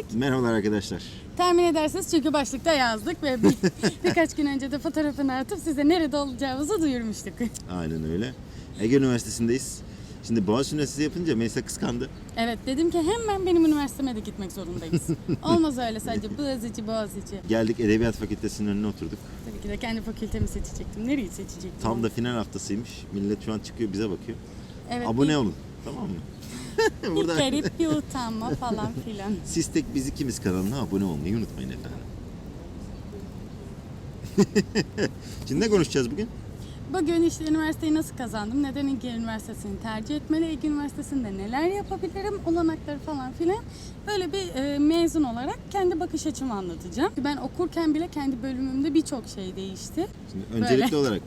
geldik? Merhabalar arkadaşlar. Tahmin edersiniz çünkü başlıkta yazdık ve bir, birkaç gün önce de fotoğrafını atıp size nerede olacağımızı duyurmuştuk. Aynen öyle. Ege Üniversitesi'ndeyiz. Şimdi Boğaziçi Üniversitesi yapınca Melisa kıskandı. Evet dedim ki hemen benim üniversiteme de gitmek zorundayız. Olmaz öyle sadece Boğaziçi Boğaziçi. Geldik Edebiyat Fakültesi'nin önüne oturduk. Tabii ki de kendi fakültemi seçecektim. Nereyi seçecektim? Tam da final haftasıymış. Millet şu an çıkıyor bize bakıyor. evet, Abone ilk- olun. Tamam mı? Bir Burada garip bir utanma falan filan. siz tek biz ikimiz kanalına abone olmayı unutmayın efendim. Şimdi ne konuşacağız bugün? Bugün işte üniversiteyi nasıl kazandım, neden Ege Üniversitesi'ni tercih etmeli, Ege Üniversitesi'nde neler yapabilirim, olanakları falan filan. Böyle bir e, mezun olarak kendi bakış açımı anlatacağım. Ben okurken bile kendi bölümümde birçok şey değişti. Şimdi öncelikli Böyle. olarak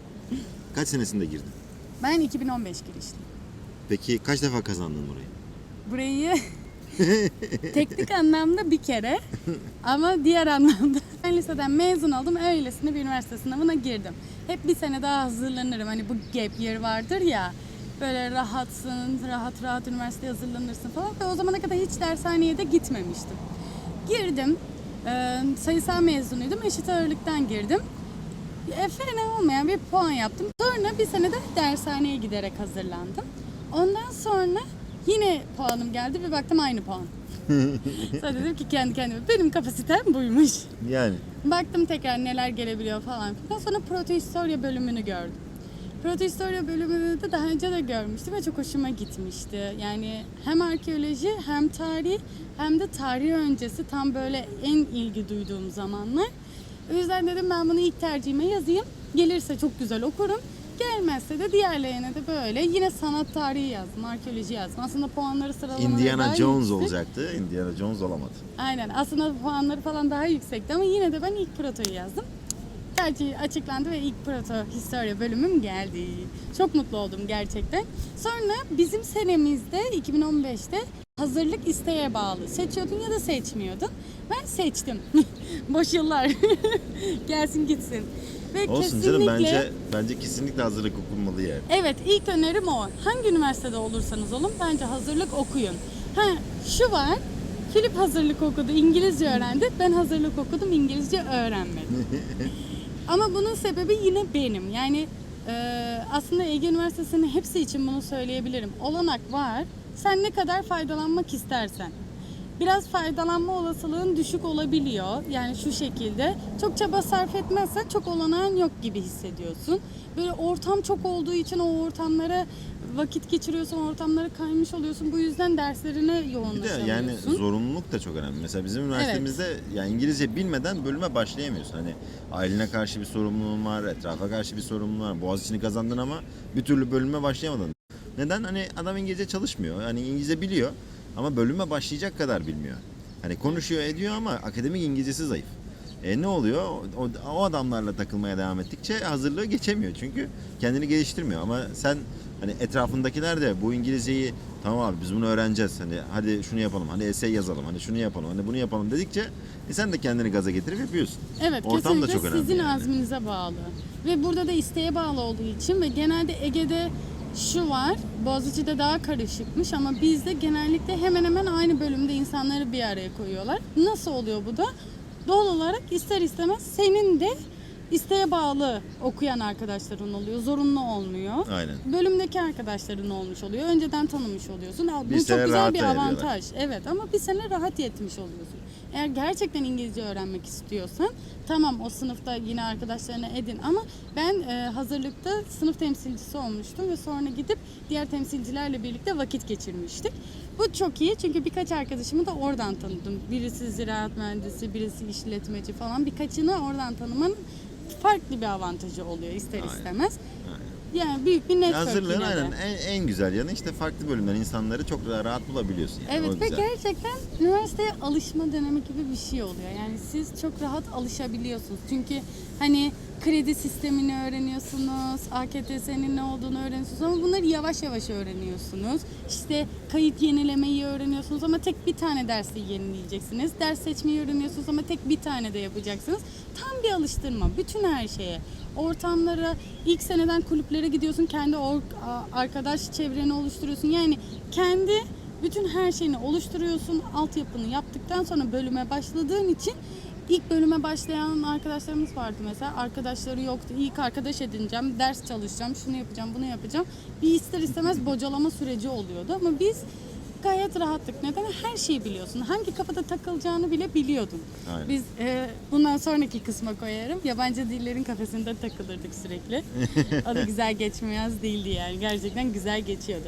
kaç senesinde girdin? Ben 2015 girişliyim. Peki kaç defa kazandın orayı? Burayı teknik anlamda bir kere ama diğer anlamda ben liseden mezun oldum öylesine bir üniversite sınavına girdim. Hep bir sene daha hazırlanırım hani bu gap year vardır ya böyle rahatsın rahat rahat üniversiteye hazırlanırsın falan ve o zamana kadar hiç dershaneye de gitmemiştim. Girdim e, sayısal mezunuydum eşit ağırlıktan girdim. E, fena olmayan bir puan yaptım. Sonra bir sene de dershaneye giderek hazırlandım. Ondan sonra yine puanım geldi ve baktım aynı puan. Sonra dedim ki kendi kendime benim kapasitem buymuş. Yani. Baktım tekrar neler gelebiliyor falan filan. Sonra protohistorya bölümünü gördüm. Protohistorya bölümünü de daha önce de görmüştüm ve çok hoşuma gitmişti. Yani hem arkeoloji hem tarih hem de tarih öncesi tam böyle en ilgi duyduğum zamanlar. O yüzden dedim ben bunu ilk tercihime yazayım. Gelirse çok güzel okurum. Gelmezse de diğerlerine de böyle yine sanat tarihi yazdım, arkeoloji yazdım. Aslında puanları sıralamaları daha Indiana Jones yüksek. olacaktı. Indiana Jones olamadı. Aynen. Aslında puanları falan daha yüksekti ama yine de ben ilk protoyu yazdım. Tercih açıklandı ve ilk proto historia bölümüm geldi. Çok mutlu oldum gerçekten. Sonra bizim senemizde 2015'te hazırlık isteğe bağlı. Seçiyordun ya da seçmiyordun. Ben seçtim. Boş yıllar. Gelsin gitsin. Ve Olsun kesinlikle... canım bence bence kesinlikle hazırlık okunmalı yani. Evet ilk önerim o. Hangi üniversitede olursanız olun bence hazırlık okuyun. Ha şu var. Filip hazırlık okudu, İngilizce öğrendi. Ben hazırlık okudum, İngilizce öğrenmedim. Ama bunun sebebi yine benim. Yani e, aslında Ege Üniversitesi'nin hepsi için bunu söyleyebilirim. Olanak var. Sen ne kadar faydalanmak istersen. Biraz faydalanma olasılığın düşük olabiliyor. Yani şu şekilde. Çok çaba sarf etmezsen çok olanağın yok gibi hissediyorsun. Böyle ortam çok olduğu için o ortamlara vakit geçiriyorsun, ortamlara kaymış oluyorsun. Bu yüzden derslerine Bir de yoğunlaşamıyorsun. yani zorunluluk da çok önemli. Mesela bizim üniversitemizde yani İngilizce bilmeden bölüme başlayamıyorsun. Hani ailene karşı bir sorumluluğun var, etrafa karşı bir sorumluluğun var. Boğaziçi'ni kazandın ama bir türlü bölüme başlayamadın. Neden? Hani adam İngilizce çalışmıyor. Hani İngilizce biliyor ama bölüme başlayacak kadar bilmiyor. Hani konuşuyor ediyor ama akademik İngilizcesi zayıf. E ne oluyor? O, o- adamlarla takılmaya devam ettikçe hazırlığı geçemiyor çünkü kendini geliştirmiyor. Ama sen hani etrafındakiler de bu İngilizceyi tamam abi biz bunu öğreneceğiz. Hani hadi şunu yapalım. Hani essay yazalım. Hani şunu yapalım. Hani bunu yapalım dedikçe e sen de kendini gaza getirip yapıyorsun. Evet Ortam da çok önemli sizin yani. azminize bağlı. Ve burada da isteğe bağlı olduğu için ve genelde Ege'de şu var, Boğaziçi'de daha karışıkmış ama bizde genellikle hemen hemen aynı bölümde insanları bir araya koyuyorlar. Nasıl oluyor bu da? Doğal olarak ister istemez senin de isteğe bağlı okuyan arkadaşların oluyor. Zorunlu olmuyor. Aynen. Bölümdeki arkadaşların olmuş oluyor. Önceden tanımış oluyorsun. Bu Bir çok güzel bir ediyorlar. avantaj. Evet ama bir sene rahat yetmiş oluyorsun. Eğer gerçekten İngilizce öğrenmek istiyorsan tamam o sınıfta yine arkadaşlarına edin ama ben e, hazırlıkta sınıf temsilcisi olmuştum ve sonra gidip diğer temsilcilerle birlikte vakit geçirmiştik. Bu çok iyi çünkü birkaç arkadaşımı da oradan tanıdım. Birisi ziraat mühendisi, birisi işletmeci falan birkaçını oradan tanımanın farklı bir avantajı oluyor ister Aynen. istemez. Aynen. Yani büyük bir network Hazırlığın yine de. aynen en, en güzel yanı işte farklı bölümden insanları çok daha rahat bulabiliyorsun. Yani. Evet o ve güzel. gerçekten üniversiteye alışma dönemi gibi bir şey oluyor. Yani siz çok rahat alışabiliyorsunuz. Çünkü hani kredi sistemini öğreniyorsunuz, AKTS'nin ne olduğunu öğreniyorsunuz ama bunları yavaş yavaş öğreniyorsunuz. İşte kayıt yenilemeyi öğreniyorsunuz ama tek bir tane dersi yenileyeceksiniz. Ders seçmeyi öğreniyorsunuz ama tek bir tane de yapacaksınız. Tam bir alıştırma bütün her şeye. Ortamlara, ilk seneden kulüplere gidiyorsun, kendi arkadaş çevreni oluşturuyorsun. Yani kendi bütün her şeyini oluşturuyorsun, altyapını yaptıktan sonra bölüme başladığın için ilk bölüme başlayan arkadaşlarımız vardı mesela. Arkadaşları yoktu. İlk arkadaş edineceğim, ders çalışacağım, şunu yapacağım, bunu yapacağım. Bir ister istemez bocalama süreci oluyordu ama biz gayet rahattık. Neden? Her şeyi biliyorsun. Hangi kafada takılacağını bile biliyordun. Aynen. Biz e, bundan sonraki kısma koyarım. Yabancı dillerin kafesinde takılırdık sürekli. o da güzel geçmeyaz değildi yani. Gerçekten güzel geçiyordu.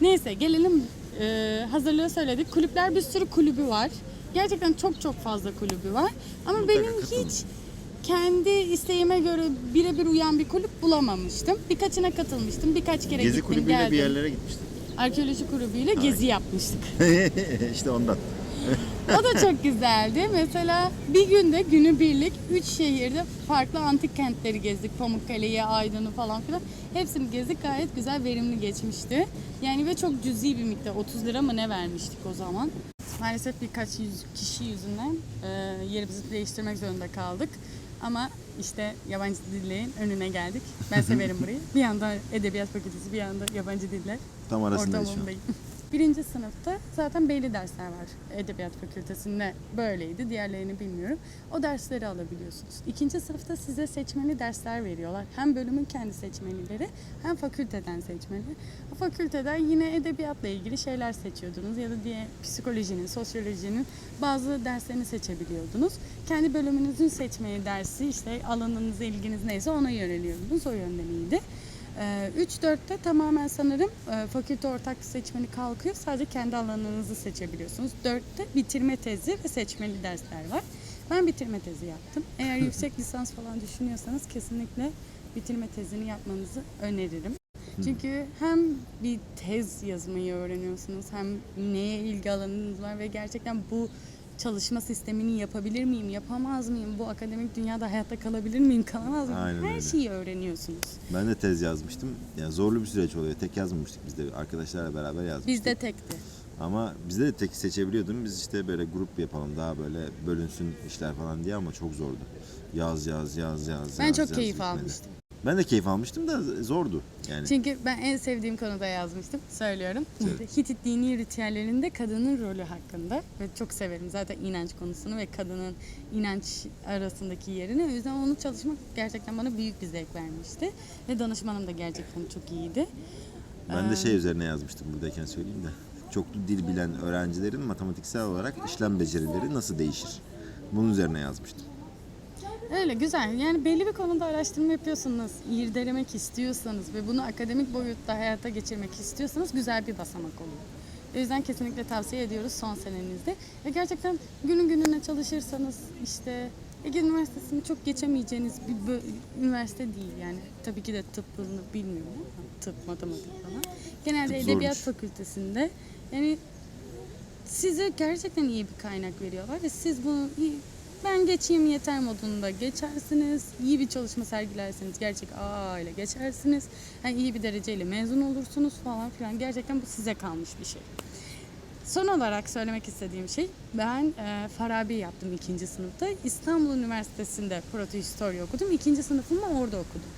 Neyse gelelim e, hazırlığı söyledik. Kulüpler bir sürü kulübü var. Gerçekten çok çok fazla kulübü var. Ama Mutlaka benim katılın. hiç kendi isteğime göre birebir uyan bir kulüp bulamamıştım. Birkaçına katılmıştım. Birkaç kere Gezi gittim kulübüyle geldim. bir yerlere gitmiştik. Arkeoloji kulübüyle gezi yapmıştık. işte ondan. O da çok güzeldi. Mesela bir günde günü birlik üç şehirde farklı antik kentleri gezdik. Pamukkale'yi, Aydın'ı falan filan. Hepsini gezdik. Gayet güzel, verimli geçmişti. Yani ve çok cüzi bir miktar. 30 lira mı ne vermiştik o zaman. Maalesef birkaç yüz kişi yüzünden e, yerimizi değiştirmek zorunda kaldık. Ama işte yabancı dillerin önüne geldik. Ben severim burayı. Bir yanda edebiyat fakültesi, bir yanda yabancı diller. Tam an. Ortamındayım. Birinci sınıfta zaten belli dersler var. Edebiyat fakültesinde böyleydi. Diğerlerini bilmiyorum. O dersleri alabiliyorsunuz. İkinci sınıfta size seçmeli dersler veriyorlar. Hem bölümün kendi seçmelileri hem fakülteden seçmeli. O fakülteden yine edebiyatla ilgili şeyler seçiyordunuz ya da diye psikolojinin, sosyolojinin bazı derslerini seçebiliyordunuz. Kendi bölümünüzün seçmeli dersi işte alanınız, ilginiz neyse ona yöneliyordunuz. O yönden iyiydi. 3-4'te tamamen sanırım e, fakülte ortak seçmeni kalkıyor. Sadece kendi alanınızı seçebiliyorsunuz. 4'te bitirme tezi ve seçmeli dersler var. Ben bitirme tezi yaptım. Eğer yüksek lisans falan düşünüyorsanız kesinlikle bitirme tezini yapmanızı öneririm. Çünkü hem bir tez yazmayı öğreniyorsunuz hem neye ilgi alanınız var ve gerçekten bu çalışma sistemini yapabilir miyim, yapamaz mıyım, bu akademik dünyada hayatta kalabilir miyim, kalamaz mıyım? Aynen Her öyle. şeyi öğreniyorsunuz. Ben de tez yazmıştım. Yani zorlu bir süreç oluyor. Tek yazmamıştık biz de. Arkadaşlarla beraber yazmıştık. Bizde tekti. Ama bizde de tek seçebiliyordum. Biz işte böyle grup yapalım daha böyle bölünsün işler falan diye ama çok zordu. Yaz yaz yaz yaz. Ben yaz, çok yaz keyif bitmedi. almıştım. Ben de keyif almıştım da zordu yani. Çünkü ben en sevdiğim konuda yazmıştım. Söylüyorum. Söyle. Hitit dini ritüellerinde kadının rolü hakkında. Ve çok severim zaten inanç konusunu ve kadının inanç arasındaki yerini. O yüzden onu çalışmak gerçekten bana büyük bir zevk vermişti. Ve danışmanım da gerçekten çok iyiydi. Ben de şey üzerine yazmıştım buradayken söyleyeyim de. Çoklu dil bilen öğrencilerin matematiksel olarak işlem becerileri nasıl değişir? Bunun üzerine yazmıştım. Öyle güzel. Yani belli bir konuda araştırma yapıyorsanız, irdelemek istiyorsanız ve bunu akademik boyutta hayata geçirmek istiyorsanız güzel bir basamak oluyor. O yüzden kesinlikle tavsiye ediyoruz son senenizde. Ve gerçekten günün gününe çalışırsanız işte Ege Üniversitesi'ni çok geçemeyeceğiniz bir üniversite değil yani. Tabii ki de tıbbını bilmiyorum ama tıp, matematik falan. Genelde Tıp edebiyat zormuş. fakültesinde yani size gerçekten iyi bir kaynak veriyorlar ve siz bunu iyi, ben geçeyim yeter modunda geçersiniz. İyi bir çalışma sergilerseniz gerçek A ile geçersiniz. Yani iyi bir dereceyle mezun olursunuz falan filan. Gerçekten bu size kalmış bir şey. Son olarak söylemek istediğim şey ben e, Farabi yaptım ikinci sınıfta. İstanbul Üniversitesi'nde protohistorya okudum. İkinci sınıfımı orada okudum.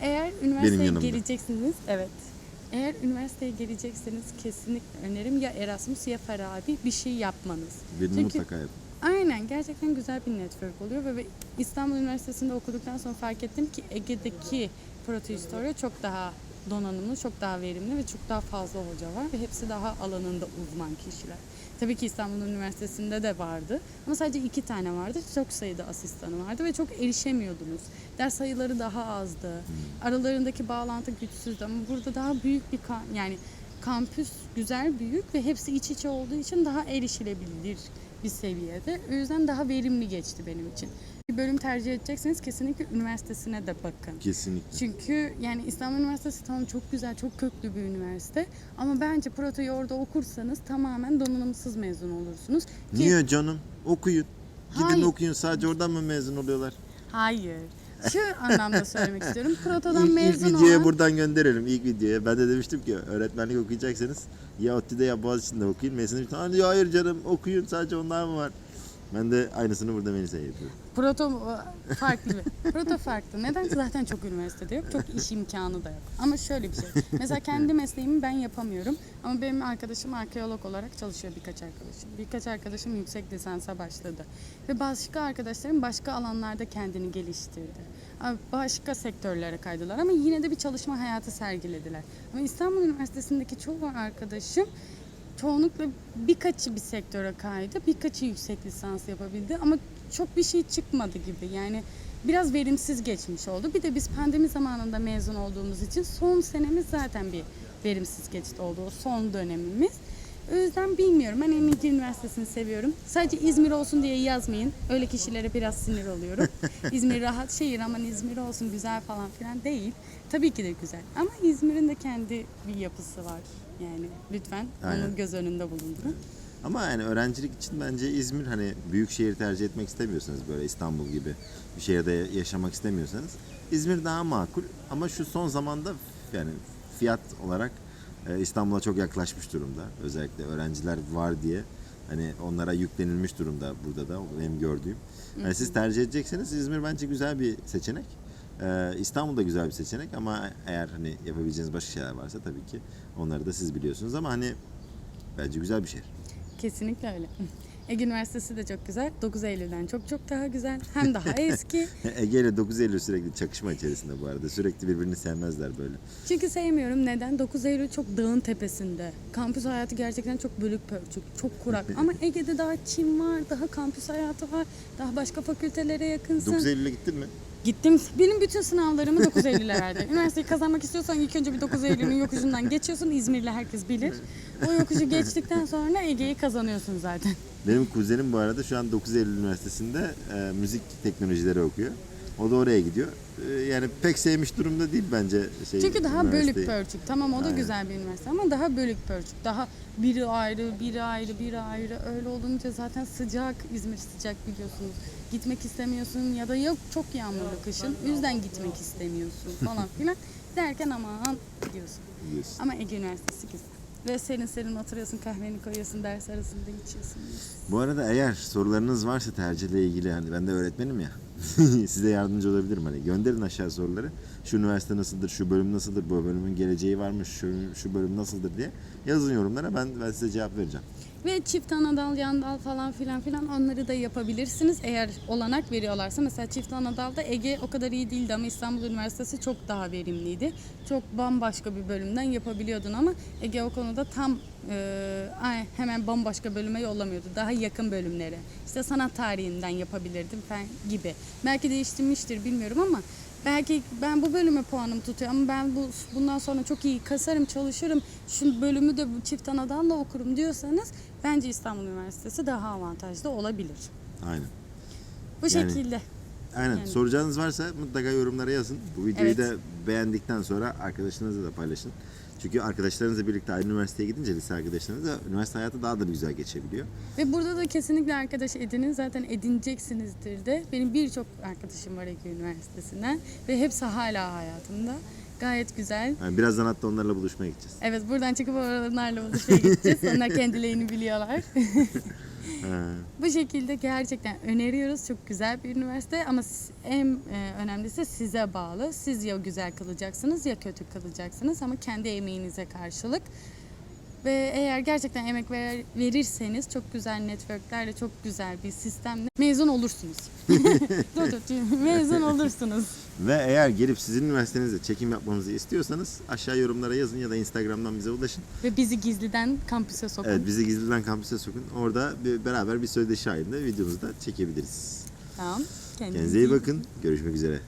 Eğer üniversiteye geleceksiniz, evet. Eğer üniversiteye gelecekseniz kesinlikle önerim ya Erasmus ya Farabi bir şey yapmanız. Birini Çünkü- mutlaka yapın. Aynen gerçekten güzel bir network oluyor ve İstanbul Üniversitesi'nde okuduktan sonra fark ettim ki Ege'deki protohistorya çok daha donanımlı, çok daha verimli ve çok daha fazla hoca var ve hepsi daha alanında uzman kişiler. Tabii ki İstanbul Üniversitesi'nde de vardı ama sadece iki tane vardı. Çok sayıda asistanı vardı ve çok erişemiyordunuz. Ders sayıları daha azdı. Aralarındaki bağlantı güçsüzdü ama burada daha büyük bir yani kampüs güzel, büyük ve hepsi iç içe olduğu için daha erişilebilir bir seviyede. O yüzden daha verimli geçti benim için. Bir bölüm tercih edecekseniz kesinlikle üniversitesine de bakın. Kesinlikle. Çünkü yani İstanbul Üniversitesi tamam çok güzel, çok köklü bir üniversite. Ama bence protoyu orada okursanız tamamen donanımsız mezun olursunuz. Ki- Niye canım? Okuyun. Gidin Hayır. okuyun. Sadece oradan mı mezun oluyorlar? Hayır. Şu anlamda söylemek istiyorum. Proto'dan İlk, ilk mezun videoya olan buradan gönderelim ilk videoya. Ben de demiştim ki öğretmenlik okuyacaksanız ya ODTÜ'de ya Boğaziçi'nde okuyun. Bir tane diyor hayır canım okuyun sadece onlar mı var? Ben de aynısını burada Melisa'ya yapıyorum. Proto e, farklı. Proto farklı. Neden? Zaten çok üniversitede yok. Çok iş imkanı da yok. Ama şöyle bir şey. Mesela kendi mesleğimi ben yapamıyorum. Ama benim arkadaşım arkeolog olarak çalışıyor birkaç arkadaşım. Birkaç arkadaşım yüksek lisansa başladı. Ve başka arkadaşlarım başka alanlarda kendini geliştirdi. Başka sektörlere kaydılar ama yine de bir çalışma hayatı sergilediler. Ama İstanbul Üniversitesi'ndeki çoğu arkadaşım çoğunlukla birkaçı bir sektöre kaydı, birkaçı yüksek lisans yapabildi ama çok bir şey çıkmadı gibi. Yani biraz verimsiz geçmiş oldu. Bir de biz pandemi zamanında mezun olduğumuz için son senemiz zaten bir verimsiz geçti oldu. O son dönemimiz. O yüzden bilmiyorum. Ben Eminönü Üniversitesi'ni seviyorum. Sadece İzmir olsun diye yazmayın. Öyle kişilere biraz sinir oluyorum. İzmir rahat şehir aman İzmir olsun güzel falan filan değil. Tabii ki de güzel. Ama İzmir'in de kendi bir yapısı var. Yani lütfen Aynen. onu göz önünde bulundurun. Ama yani öğrencilik için bence İzmir hani büyük şehir tercih etmek istemiyorsanız böyle İstanbul gibi bir şehirde yaşamak istemiyorsanız İzmir daha makul ama şu son zamanda yani fiyat olarak e, İstanbul'a çok yaklaşmış durumda. Özellikle öğrenciler var diye hani onlara yüklenilmiş durumda burada da benim gördüğüm. Yani siz tercih edecekseniz İzmir bence güzel bir seçenek. Ee, İstanbul da güzel bir seçenek ama eğer hani yapabileceğiniz başka şeyler varsa tabii ki onları da siz biliyorsunuz ama hani bence güzel bir şehir. Kesinlikle öyle. Ege Üniversitesi de çok güzel. 9 Eylül'den çok çok daha güzel. Hem daha eski. Ege ile 9 Eylül sürekli çakışma içerisinde bu arada. Sürekli birbirini sevmezler böyle. Çünkü sevmiyorum. Neden? 9 Eylül çok dağın tepesinde. Kampüs hayatı gerçekten çok bölük pörçük, çok kurak. Ama Ege'de daha çim var, daha kampüs hayatı var, daha başka fakültelere yakınsın. 9 Eylül'e gittin mi? Gittim. Benim bütün sınavlarımı 9 Eylül'e verdi. Üniversiteyi kazanmak istiyorsan ilk önce bir 9 Eylül'ün yokuşundan geçiyorsun. İzmirli herkes bilir. O yokuşu geçtikten sonra Ege'yi kazanıyorsun zaten. Benim kuzenim bu arada şu an 9 Eylül Üniversitesi'nde e, müzik teknolojileri okuyor. O da oraya gidiyor. E, yani pek sevmiş durumda değil bence. Şey, Çünkü daha bölük pörçük. Tamam o da Aynen. güzel bir üniversite ama daha bölük pörçük. Daha biri ayrı, biri ayrı, biri ayrı. Öyle olunca zaten sıcak, İzmir sıcak biliyorsunuz. Gitmek istemiyorsun ya da yok çok yağmurlu kışın. Yüzden gitmek istemiyorsun falan filan. Derken aman gidiyorsun. Biliyorsun. Ama Ege Üniversitesi güzel. Ve serin serin oturuyorsun, kahveni koyuyorsun, ders arasında içiyorsun. Bu arada eğer sorularınız varsa tercihle ilgili hani ben de öğretmenim ya. Size yardımcı olabilirim hani gönderin aşağı soruları. Şu üniversite nasıldır, şu bölüm nasıldır, bu bölümün geleceği var mı, şu, şu bölüm nasıldır diye yazın yorumlara ben ben size cevap vereceğim. Ve çift anadal, yandal falan filan filan onları da yapabilirsiniz. Eğer olanak veriyorlarsa mesela çift anadalda Ege o kadar iyi değildi ama İstanbul Üniversitesi çok daha verimliydi. Çok bambaşka bir bölümden yapabiliyordun ama Ege o konuda tam e, hemen bambaşka bölüme yollamıyordu. Daha yakın bölümlere. İşte sanat tarihinden yapabilirdim falan gibi. Belki değiştirmiştir bilmiyorum ama Belki ben bu bölüme puanım tutuyor ama ben bu bundan sonra çok iyi kasarım, çalışırım. Şu bölümü de çift anadalla okurum diyorsanız bence İstanbul Üniversitesi daha avantajlı olabilir. Aynen. Bu Yani- şekilde. Aynen. Yani- Soracağınız varsa mutlaka yorumlara yazın. Bu videoyu Evet. da beğendikten sonra arkadaşlarınızla da paylaşın. Çünkü arkadaşlarınızla birlikte aynı üniversiteye gidince lise arkadaşlarınızla üniversite hayatı daha da güzel geçebiliyor. Ve burada da kesinlikle arkadaş edinin. Zaten edineceksinizdir de. Benim birçok arkadaşım var Ege Üniversitesi'nden. Ve hepsi hala hayatımda. Gayet güzel. Yani birazdan hatta onlarla buluşmaya gideceğiz. Evet buradan çıkıp onlarla buluşmaya gideceğiz. Onlar kendilerini biliyorlar. Bu şekilde gerçekten öneriyoruz. Çok güzel bir üniversite ama en e, önemlisi size bağlı. Siz ya güzel kalacaksınız ya kötü kalacaksınız ama kendi emeğinize karşılık. Ve eğer gerçekten emek ver- verirseniz çok güzel networklerle çok güzel bir sistemle mezun olursunuz. dur dur mezun olursunuz. Ve eğer gelip sizin üniversitenizde çekim yapmamızı istiyorsanız aşağı yorumlara yazın ya da Instagram'dan bize ulaşın. Ve bizi gizliden kampüse sokun. Evet bizi gizliden kampüse sokun. Orada bir, beraber bir sözleşi halinde videomuzu da çekebiliriz. Tamam. Kendinize iyi bakın. Görüşmek üzere.